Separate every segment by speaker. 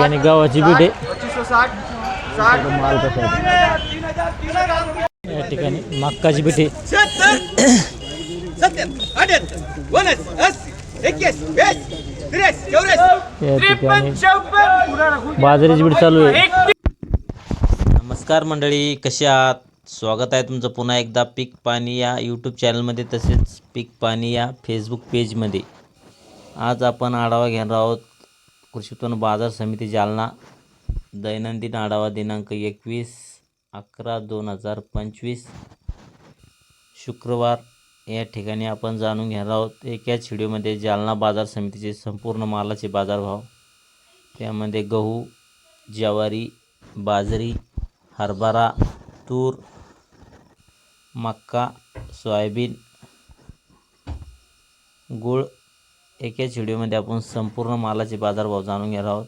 Speaker 1: ठिकाणी गावाची बीट आहे या ठिकाणी मक्काची बीट आहे बाजरीची बीट चालू आहे नमस्कार मंडळी कशी आहात स्वागत आहे तुमचं पुन्हा एकदा पीक पाणी या यूट्यूब चॅनलमध्ये तसेच पीक पाणी या फेसबुक पेजमध्ये आज आपण आढावा घेणार आहोत कृषी उत्पन्न बाजार समिती जालना दैनंदिन आढावा दिनांक एकवीस अकरा दोन हजार पंचवीस शुक्रवार या ठिकाणी आपण जाणून घेणार आहोत एकाच व्हिडिओमध्ये जालना बाजार समितीचे संपूर्ण मालाचे बाजारभाव त्यामध्ये गहू ज्वारी बाजरी हरभरा तूर मक्का सोयाबीन गूळ एकाच व्हिडिओमध्ये आपण संपूर्ण मालाचे बाजारभाव जाणून घेणार आहोत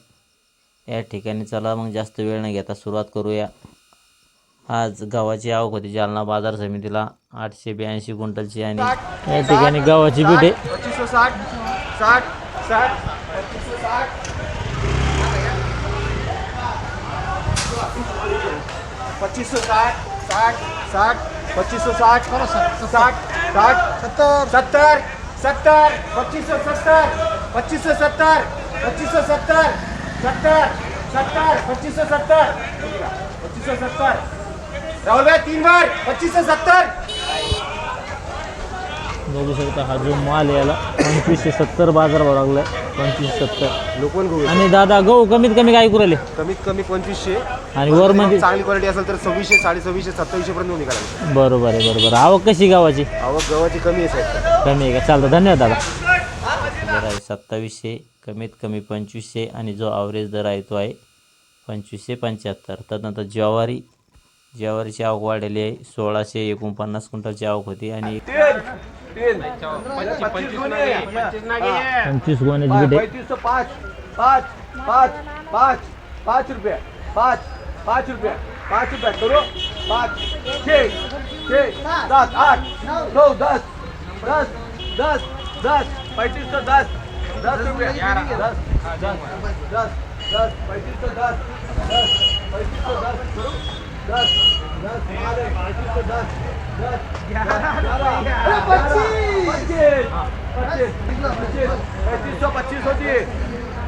Speaker 1: या ठिकाणी चला मग जास्त वेळ न घेता सुरुवात करूया आज गव्हाची आवक होती जालना बाजार समितीला आठशे ब्याऐंशी क्विंटलची आणि या ठिकाणी गव्हाची पिठे पच्चीस साठ साठ साठ पच्चीस साठ साठ साठ सत्तर सत्तर सत्तर पच्चीस सौ सत्तर पच्चीस सौ सत्तर पच्चीस सौ सत्तर सत्तर सत्तर पच्चीस सौ सत्तर पच्चीस सौ सत्तर राहुल भाई तीन बार पच्चीस सौ सत्तर बघू शकता हा जो माल याला पंचवीसशे सत्तर बाजार भाव लागला पंचवीसशे सत्तर लोकल गहू आणि दादा गहू कमीत कमी काय कुराले कमीत कमी पंचवीसशे आणि वर म्हणजे चांगली क्वालिटी असेल तर सव्वीसशे साडेसव्वीसशे सत्तावीसशे पर्यंत बरोबर आहे बरोबर आवक कशी गावाची आवक गव्हाची कमी आहे कमी आहे का चालतं धन्यवाद दादा दर आहे सत्तावीसशे कमीत कमी पंचवीसशे आणि जो ॲव्हरेज दर आहे तो आहे पंचवीसशे पंच्याहत्तर त्यानंतर ज्वारी ज्वारीची आवक वाढलेली आहे सोळाशे एकोणपन्नास क्विंटलची आवक होती आणि तीन पंचवीस गुन्हे पंचवीस नागे पंचवीस गोण्याची गुढे पैतीस पाच पाच पाच पाच पाच रुपये पाच पाच रुपया पाच रुपया करू पाच छे छे सात आठ नऊ दस दस दस दस पैतीस तो दस दस रुपये दस दस दस दस पैतीस तो दस दस पैतीस तो दस करू दस पच्चीस सौ पच्चीस होती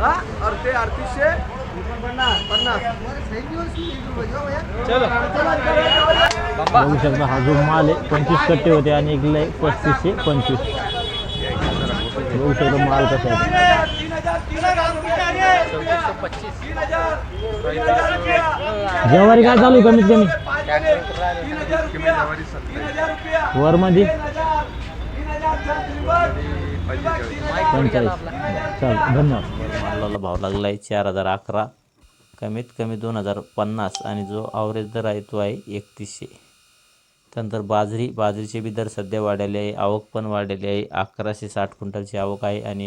Speaker 1: हाँ और ते हा जो माल आहे पंचवीस कट्टे होते आणि एक पस्तीसशे पंचवीस बघू शकतो माल कसा आहे जवारी काय चालू कमीत कमी वर मध्ये धन्यवाद भाव लागला आहे चार हजार अकरा कमीत कमी दोन हजार पन्नास आणि जो आवरेज दर आहे तो आहे एकतीसशे त्यानंतर बाजरी बाजरीचे बी दर सध्या वाढलेले आहे आवक पण वाढलेली आहे अकराशे साठ क्विंटलची आवक आहे आणि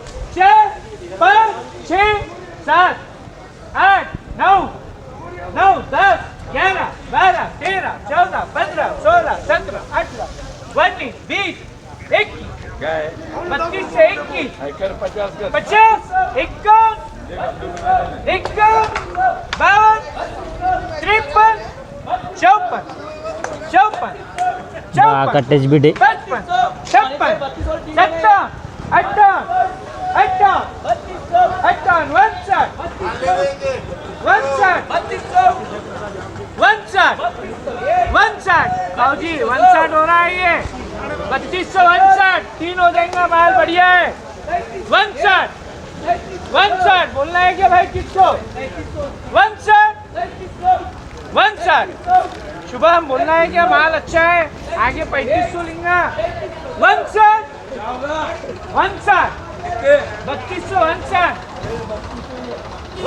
Speaker 1: सात आठ नऊ नऊ दस ग्यारा बारा तेरा चौदा पंधरा सोळा सतरा अठरा उन्नीस वीस एकवीस बत्तीस से इक्कीस पचास इक्यावन इक्यावन बावन तिरपन चौपन चौपन चौपन छप्पन साहु जी वन साठ हो रहा है ये पच्चीस सौ वन साठ तीन हो जाएंगे माल बढ़िया है वन साठ वन साठ बोलना है क्या भाई किसको वन साठ वन साठ शुभम बोलना है क्या माल अच्छा है आगे पैंतीस सौ लेंगे वन साठ वन साठ बत्तीस सौ वन साठ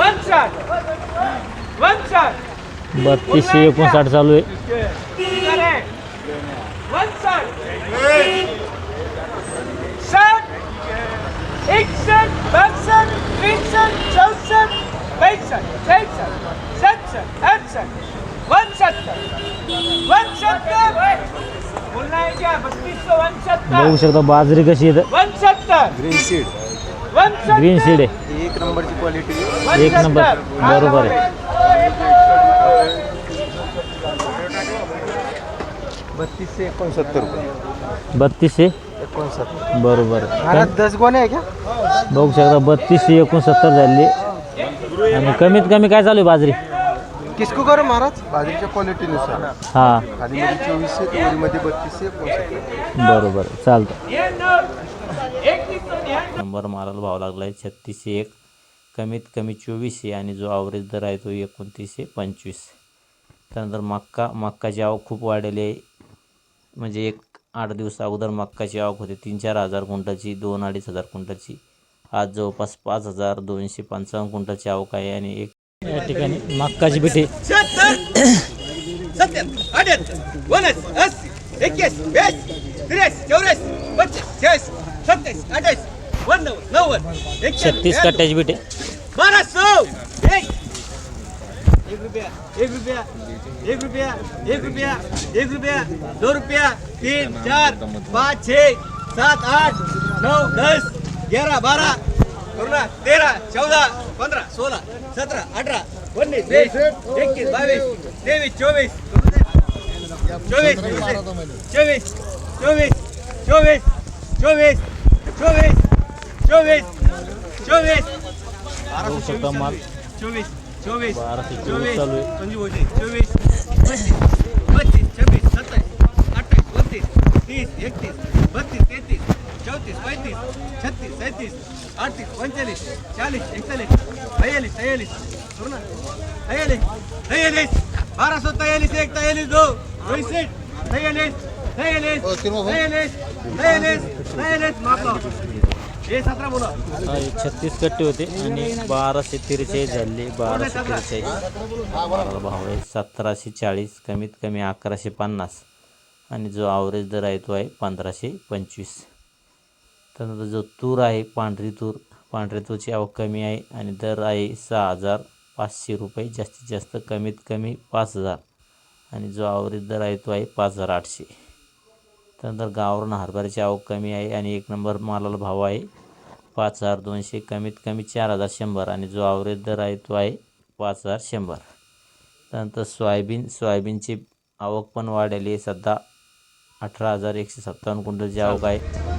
Speaker 1: वन साठ वन साठ बत्तीस से उनसठ चालू है पैंसठ पैंसठ छसठ सड़सठ अड़सठ वन सत्तर वन सत्तर बोलना है क्या बत्तीस सौ वन सत्तर बाजरी कशी है वन सत्तर green seed one green seed है एक एक की क्वालिटी एक नंबर. बरोबर है बत्तीस से एक बत्तीस से एक बरबर घरात दस गोण्या आहे का बत्तीस से एक आणि कमीत कमी काय चालू बाजरी किसको कर महाराज बाजरीच्या क्वालिटीनुसार हां खाली मध्ये चोवीसशे बरोबर चालतं नंबर मारायला भाव लागलाय आहे छत्तीसशे एक कमीत कमी चोवीसशे आणि जो आवरेज दर आहे तो एकोणतीसशे पंचवीस त्यानंतर मक्का मक्काची आवक खूप वाढली आहे म्हणजे एक आठ दिवस अगोदर मक्काची आवक होती तीन चार हजार क्विंटलची दोन अडीच हजार क्विंटलची आज जवळपास पाच हजार दोनशे पंचावन्न क्विंटलची आवक आहे आणि एक या ठिकाणी मक्काची बिटे छत्तीस कट्ट्याची बिटे एक रुपया एक रुपया एक रुपया एक रुपया एक रुपया दो रुपया तीन चार पाँच छ सात आठ नौ दस तेरा बारा सोलह तेरा चौदा पंधरा सोळा सतरा अठरा उन्नीस चोवीस चोवीस चोवीस चोवीस चोवीस चोवीस चोवीस चोवीस चोवीस चोवीस चोवीस चोवीस चोवीस चोवीस चौबीस चोवीस छब्बीस तीस बत्तीस छत्तीस पैंतीस छत्तीस सैंतीस अडतीस पंचेचाळीस चाळीस एकचाळीस बयालीस तयालीस हो तयालीस तयालीस बारा सो तयालीस एक तयालीस दो पैंसठ तयालीस तयालीस तयालीस तयालीस तयालीस मापला हे छत्तीस कट्टे होते आणि बाराशे त्रेचाळीस झाले बाराशे त्रेचाळीस बाराला भाव आहे सतराशे चाळीस कमीत कमी अकराशे पन्नास आणि जो आवरेज दर आहे तो आहे पंधराशे पंचवीस त्यानंतर जो तूर आहे पांढरी तूर पांढऱ्या तूरची आवक कमी आहे आणि दर आहे सहा हजार पाचशे रुपये जास्तीत जास्त कमीत कमी पाच हजार आणि जो आवरित दर आहे तो आहे पाच हजार आठशे त्यानंतर गावावरून हरभऱ्याची आवक कमी आहे आणि एक नंबर मालाला भाव आहे पाच हजार दोनशे कमीत कमी चार हजार शंभर आणि जो आवरेज दर आहे तो आहे पाच हजार शंभर त्यानंतर सोयाबीन सोयाबीनची आवक पण वाढलेली आहे सध्या अठरा हजार एकशे सत्तावन्न क्विंटलची आवक आहे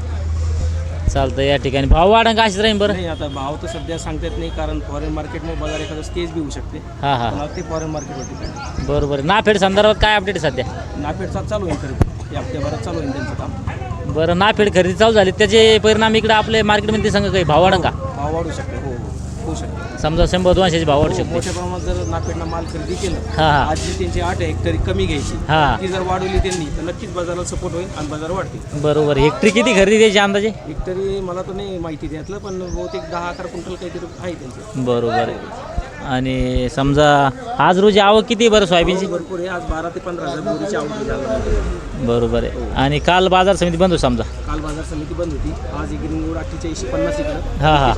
Speaker 1: चालतं या ठिकाणी भाव वाढा का अशीच राहील बरं आता भाव तर सध्या सांगता येत नाही कारण फॉरेन मार्केटमध्ये बघा एखादं स्टेज बी शकते हा हा ते फॉरेन मार्केट होते बरोबर नाफेड संदर्भात काय अपडेट आहे सध्या नाफेडचा चालू आहे खरेदी या हप्त्याभरात चालू आहे त्यांचं काम बरं नाफेड खरेदी चालू झाली त्याचे परिणाम इकडे आपले मार्केटमध्ये सांगा काही भाव वाढा का हो, भाव वाढू शकते हो हो होऊ शकते समजा शंभर दोनशेचे भाव वाढू हो, शकतो मोठ्या प्रमाणात जर नागपेडला माल खरेदी केलं हा, आज जी त्यांची आठ आहे हेक्टरी कमी घ्यायची हा. ती जर वाढवली त्यांनी तर नक्कीच बाजाराला सपोर्ट होईल आणि बाजार वाढतील बरोबर हेक्टरी किती खरेदी द्यायची अंदाजे हेक्टरी मला तर नाही माहिती द्यातलं पण बहुतेक दहा अकरा क्विंटल काहीतरी आहे त्यांचं बरोबर आणि समजा आज रोजी आवक किती बरं सोयाबीनची भरपूर आहे आज बारा ते पंधरा हजार रोजीची आवक झाली बरोबर आहे आणि काल बाजार समिती बंद होती समजा काल बाजार समिती बंद होती आज एक रोड पन्नास हा, हा.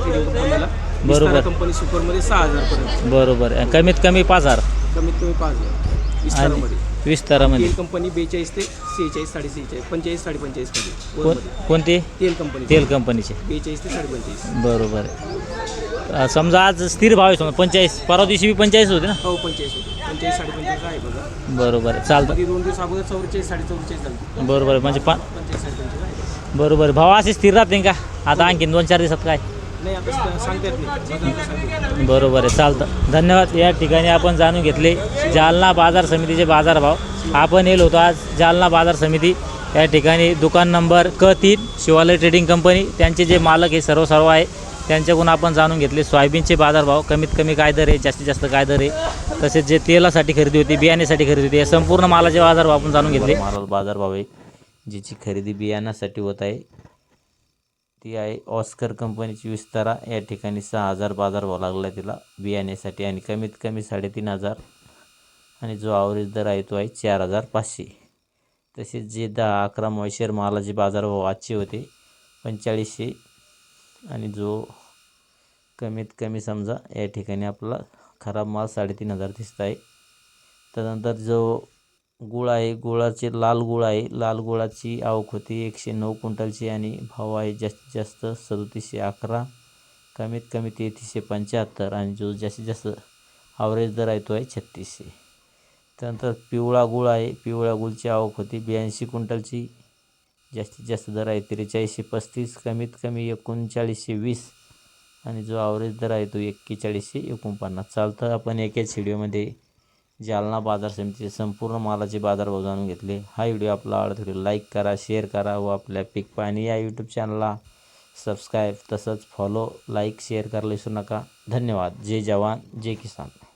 Speaker 1: बरोबर. कंपनी सुपरमध्ये सहा हजार बरोबर आहे कमीत कमी पाच हजार कमीत कमी पाच हजार विस्तारामध्ये कंपनी बेचाळीस ते सेहेचाळीस साडे सेहेचाळीस पंचेचाळीस साडे पंचेचाळीस वरमध्ये. कोणते तेल कंपनी तेल कंपनीचे बेचाळीस ते पंचेचाळीस बरोबर समजा आज स्थिर भाव आहे समजा पंचाळीस परवा दिवशी बी पंचाळीस होते ना हो पंचेचाळीस होते पंचेचाळीस साडेपंचेचाळीस आहे बघा बरोबर चालतं मध्ये दोन दिवस अगोदर चौवेचाळीस साडे झाली बरोबर म्हणजे पा पंचेचाळीस बरोबर भाव असे स्थिर राहते का आता हो. आणखीन दोन चार दिवसात काय बरोबर आहे चालतं धन्यवाद या ठिकाणी आपण जाणून घेतले जालना बाजार समितीचे बाजारभाव आपण येलो होतो आज जालना बाजार समिती या ठिकाणी दुकान नंबर क तीन शिवालय ट्रेडिंग कंपनी त्यांचे जे मालक हे सर्व सर्व आहे त्यांच्याकडून आपण जाणून घेतले सोयाबीनचे बाजारभाव कमीत कमी काय दर आहे जास्तीत जास्त काय दर आहे तसेच जे तेलासाठी खरेदी होती बियाण्यासाठी खरेदी होती या संपूर्ण मालाचे बाजारभाव आपण जाणून घेतले माल बाजारभाव आहे जिची खरेदी बियाण्यासाठी होत आहे ती आहे ऑस्कर कंपनीची विस्तारा या ठिकाणी सहा हजार बाजार व्हावं लागला आहे तिला बियाण्यासाठी आणि कमीत कमी साडेतीन हजार आणि जो आवरेज दर आहे तो आहे चार हजार पाचशे तसेच जे दहा अकरा मॉयशेर मालाचे बाजार बाजारभाव आजचे होते पंचेचाळीसशे आणि जो कमीत कमी समजा या ठिकाणी आपला खराब माल साडेतीन हजार दिसत आहे त्यानंतर जो गुळ आहे गुळाचे लाल गुळ आहे लाल गुळाची आवक होती एकशे नऊ क्विंटलची आणि भाव आहे जास्तीत जास्त सदतीसशे अकरा कमीत कमी तेहतीसशे पंच्याहत्तर आणि जो जास्तीत जास्त आवरेज दर आहे तो आहे छत्तीसशे त्यानंतर पिवळा गुळ आहे पिवळा गुळची आवक होती ब्याऐंशी क्विंटलची जास्तीत जास्त दर आहे त्रेचाळीसशे पस्तीस कमीत कमी एकोणचाळीसशे वीस आणि जो आवरेज दर आहे तो एक्केचाळीसशे एकोणपन्नास चालतं आपण एकाच व्हिडिओमध्ये जालना बाजार समितीचे संपूर्ण मालाचे बाजार बघून घेतले हा व्हिडिओ आपला व्हिडिओ लाईक करा शेअर करा व आपल्या पिक पाणी या यूट्यूब चॅनलला सबस्क्राईब तसंच फॉलो लाईक शेअर करायला विसरू नका धन्यवाद जय जवान जय किसान